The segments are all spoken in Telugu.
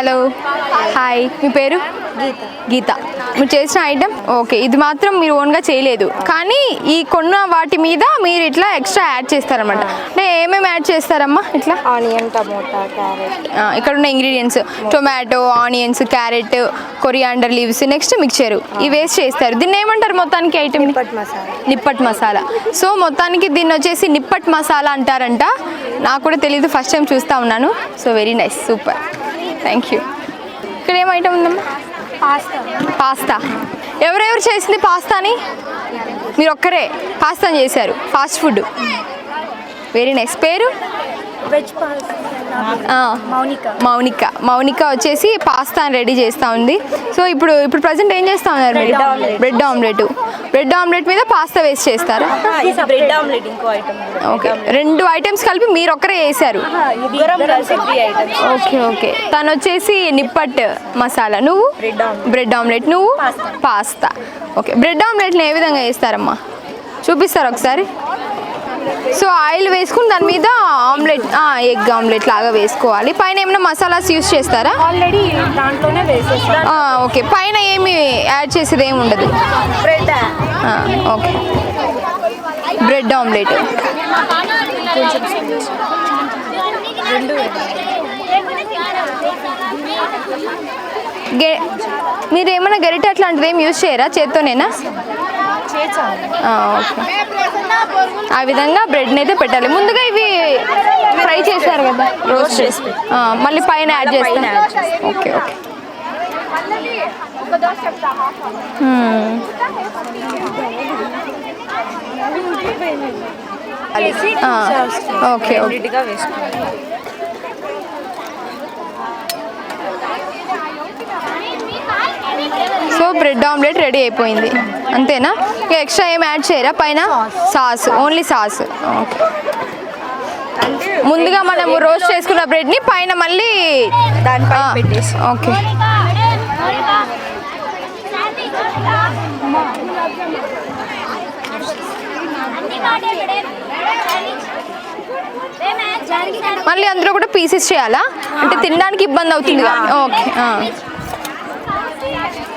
హలో. హాయ్. మీ పేరు? గీత. గీత. మీరు చేసిన ఐటమ్ ఓకే. ఇది మాత్రం మీరు ఓన్గా చేయలేదు. కానీ ఈ కొన్న వాటి మీద మీరు ఇట్లా ఎక్స్ట్రా యాడ్ చేస్తారన్నమాట. అంటే ఏమేమి యాడ్ చేస్తారమ్మా ఇట్లా? Onion tomato carrot. ఇక్కడ ఉన్న ingredients. Tomato onions carrot coriander leaves next mixture. ఇవి వేసి చేస్తారు. దీన్ని ఏమంటారు మొత్తానికి ఐటమ్ నిప్పట్ మసాలా. సో మొత్తానికి దీన్ని వచ్చేసి నిప్పట్ మసాలా అంటారంట. నాకు కూడా తెలియదు ఫస్ట్ టైం చూస్తా ఉన్నాను. So very nice. Super. Thank you ఇక్కడ ఏం ఐటమ్ ఉందమ్మా? పాస్తా పాస్తా ఎవరెవరు చేసింది పాస్తాని? మీరు ఒక్కరే. పాస్తాని చేశారు. ఫాస్ట్ ఫుడ్ వెరీ నైస్ పేరు? వెజ్ మౌనిక మౌనిక మౌనిక వచ్చేసి పాస్తాని రెడీ చేస్తూ ఉంది. సో ఇప్పుడు ఇప్పుడు ప్రజెంట్ ఏం చేస్తా ఉన్నారు మీరు. బ్రెడ్ ఆమ్లెట్ బ్రెడ్ ఆమ్లెట్ మీద పాస్తా వేసి చేస్తారా? బ్రెడ్ ఆమ్లెట్ ఇంకో ఐటమ్ ఓకే రెండు ఐటమ్స్ కలిపి మీరు ఒక్కరే వేసారు ఓకే ఓకే తను వచ్చేసి నిప్పట్ మసాలా. నువ్వు? బ్రెడ్ ఆమ్లెట్ నువ్వు? పాస్తా. పాస్తా ఓకే బ్రెడ్ ఆమ్లెట్ని ఏ విధంగా వేస్తారమ్మా చూపిస్తారు ఒకసారి? సో ఆయిల్ వేసుకుని దాని మీద ఆమ్లెట్ ఎగ్ ఆమ్లెట్ లాగా వేసుకోవాలి. పైన ఏమైనా మసాలాస్ యూస్ చేస్తారా? ఆల్రెడీ దాంట్లోనే ఓకే. పైన ఏమి యాడ్ చేసేది ఏమి ఉండదు? బ్రెడ్. ఓకే. Bread omelette. మీరు ఏమైనా గరిట అట్లాంటిది ఏం యూస్ చేయరా? చేత్తోనేనా? ఓకే ఆ విధంగా బ్రెడ్ని అయితే పెట్టాలి. ముందుగా ఇవి ఫ్రై చేశారు కదా రోస్ట్ చేసి. మళ్ళీ పైన యాడ్ చేస్తాం ఓకే ఓకే. ఓకే ఓకే రెండింటిగా వేసుకోవాలి సో బ్రెడ్ ఆమ్లెట్ రెడీ అయిపోయింది. అంతేనా? ఇక ఎక్స్ట్రా ఏం యాడ్ చేయరా? పైన సాస్ ఓన్లీ సాస్. ఓకే. ముందుగా మనం రోస్ట్ చేసుకున్న బ్రెడ్ని పైన మళ్ళీ ఓకే. మళ్ళీ అందులో కూడా పీసెస్ చేయాలా? అంటే తినడానికి ఇబ్బంది అవుతుంది ఓకే.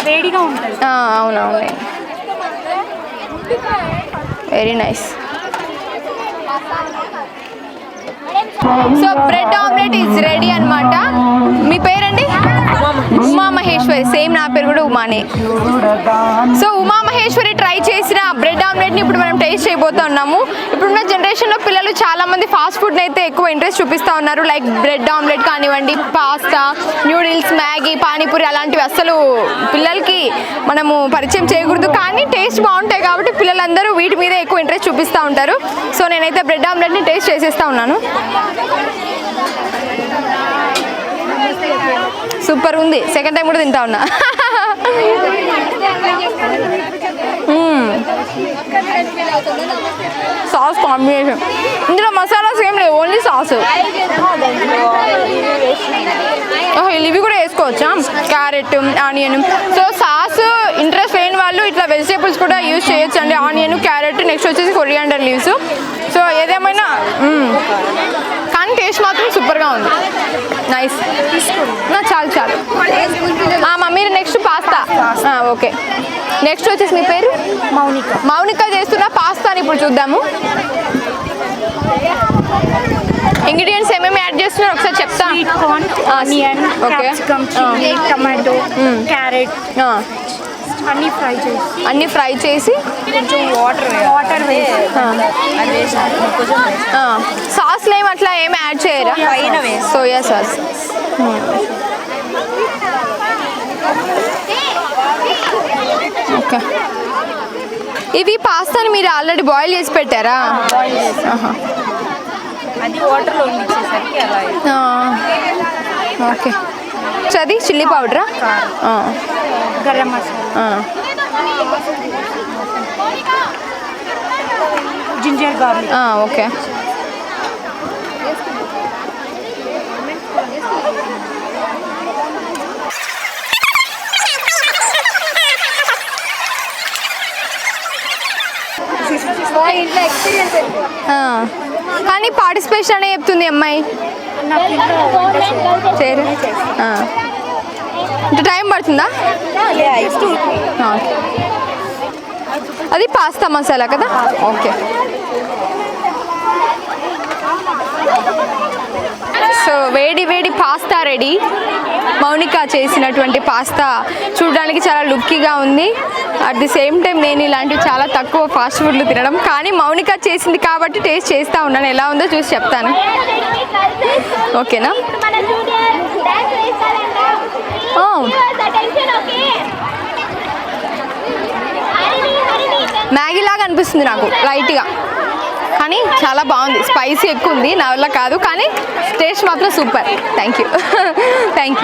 వేడిగా ఉంటుంది. అవునవును. Very nice so bread omelette is ready అన్నమాట. మీ పేరండి? ఉమా మహేశ్వరి. సేమ్ నా పేరు కూడా ఉమానే. సో ఉమా మహేశ్వరి ట్రై చేసిన బ్రెడ్ ఆమ్లెట్ని ఇప్పుడు మనం టేస్ట్ చేయబోతా ఉన్నాము. ఇప్పుడున్న జనరేషన్లో పిల్లలు చాలా మంది ఫాస్ట్ ఫుడ్ అయితే ఎక్కువ ఇంట్రెస్ట్ చూపిస్తూ ఉన్నారు. లైక్ బ్రెడ్ ఆమ్లెట్ కానివ్వండి పాస్తా న్యూడిల్స్ మ్యాగీ పానీపూరి అలాంటివి అస్సలు పిల్లలకి మనము పరిచయం చేయకూడదు. కానీ టేస్ట్ బాగుంటాయి కాబట్టి పిల్లలందరూ వీటి మీద ఎక్కువ ఇంట్రెస్ట్ చూపిస్తూ ఉంటారు. సో నేనైతే బ్రెడ్ ఆమ్లెట్ని టేస్ట్ చేసేస్తా ఉన్నాను. సూపర్ ఉంది. సెకండ్ టైం కూడా తింటా ఉన్నా. సాస్ కాంబినేషన్ ఇందులో మసాలాస్ ఏం లేవు ఓన్లీ సాస్ ఇవి కూడా వేసుకోవచ్చా? Carrot onion. So sauce interest లేని వాళ్ళు ఇట్లా వెజిటేబుల్స్ కూడా యూజ్ చేయొచ్చు అండి ఆనియన్ క్యారెట్ నెక్స్ట్ వచ్చేసి కొరియాండర్ లీవ్స్ సో ఏదేమైనా కానీ టేస్ట్ మాత్రం సూపర్గా ఉంది. నైస్ చాలు చాలు. Mummy next pasta okay next వచ్చేసి మీ పేరు? మౌనిక. మౌనిక చేస్తున్న పాస్తాని ఇప్పుడు చూద్దాము. ఇంగ్రీడియంట్స్ ఏమేమి యాడ్ చేస్తున్నారు? ఒకసారి చెప్తా. Corn onion okay. Capsicum chilli tomato carrot అన్ని ఫ్రై చేసి. అన్నీ ఫ్రై చేసి. కొంచెం వాటర్ వాటర్ వేసి. అది వేసాను కొంచెం సాస్లు ఏమి అట్లా ఏమి యాడ్ చేయరా. Soya sauce okay. ఇవి పాస్తాని మీరు ఆల్రెడీ బాయిల్ చేసి పెట్టారా. అది వాటర్లో ఓకే. చది chilli పౌడరా? Garam masala. Ginger garlic. Okay. కానీ పార్టిసిపేషన్ అనే చెప్తుంది అమ్మాయి. చేయరు అంటే టైం పడుతుందా? అది పాస్తా మసాలా కదా? ఓకే. సో వేడి వేడి పాస్తా రెడీ మౌనిక చేసినటువంటి పాస్తా చూడడానికి చాలా లుక్కీగా ఉంది. అట్ ది సేమ్ టైం నేను ఇలాంటివి చాలా తక్కువ ఫాస్ట్ ఫుడ్లు తినడం. కానీ మౌనిక చేసింది కాబట్టి టేస్ట్ చేస్తూ ఉన్నాను. ఎలా ఉందో చూసి చెప్తాను. ఓకేనా? Oh. మ్యాగీలాగా మ్యాగీ లాగా అనిపిస్తుంది నాకు లైట్గా కానీ చాలా బాగుంది. స్పైసీ ఎక్కువ ఉంది. నా వల్ల కాదు. కానీ టేస్ట్ మాత్రం super thank you thank you